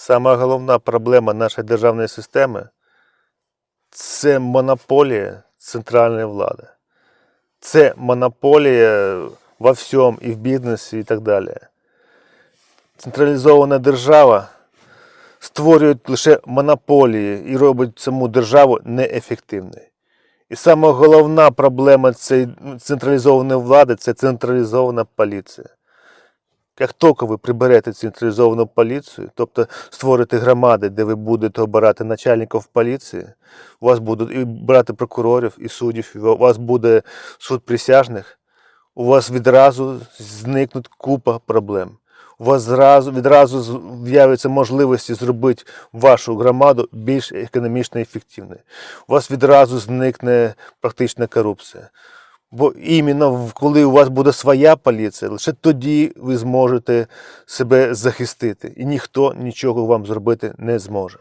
Сама головна проблема нашої державної системи це монополія центральної влади. Це монополія во всьому, і в бізнесі, і так далі. Централізована держава створює лише монополії і робить саму державу неефективною. І сама головна проблема цієї централізованої влади це централізована поліція. Як тільки ви приберете централізовану поліцію, тобто створите громади, де ви будете обирати начальників поліції, у вас будуть і брати прокурорів і суддів, і у вас буде суд присяжних, у вас відразу зникнуть купа проблем. У вас зразу, відразу з- з'являться можливості зробити вашу громаду більш економічно ефективною. У вас відразу зникне практична корупція. Бо іменно коли у вас буде своя поліція, лише тоді ви зможете себе захистити, і ніхто нічого вам зробити не зможе.